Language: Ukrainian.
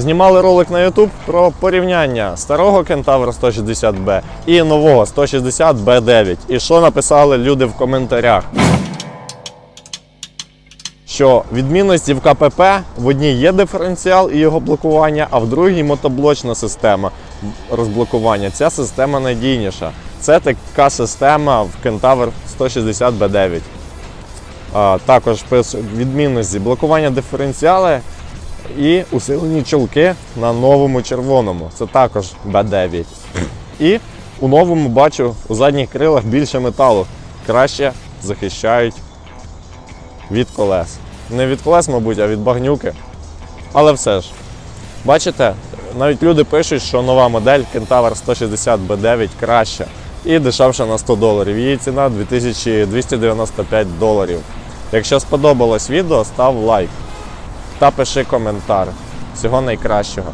Знімали ролик на YouTube про порівняння старого Кентавра 160B і нового 160B9. І що написали люди в коментарях? Що відмінності в КПП в одній є диференціал і його блокування, а в другій мотоблочна система розблокування. Ця система надійніша. Це така система в Кентавр 160B9. А, також відмінності блокування диференціали і усилені чолки на новому червоному. Це також B9. І у новому бачу у задніх крилах більше металу. Краще захищають від колес. Не від колес, мабуть, а від багнюки. Але все ж. Бачите, навіть люди пишуть, що нова модель Kentaur 160 B9 краща і дешевша на 100 доларів. Її ціна 2295 доларів. Якщо сподобалось відео, став лайк та пиши коментар. Всього найкращого.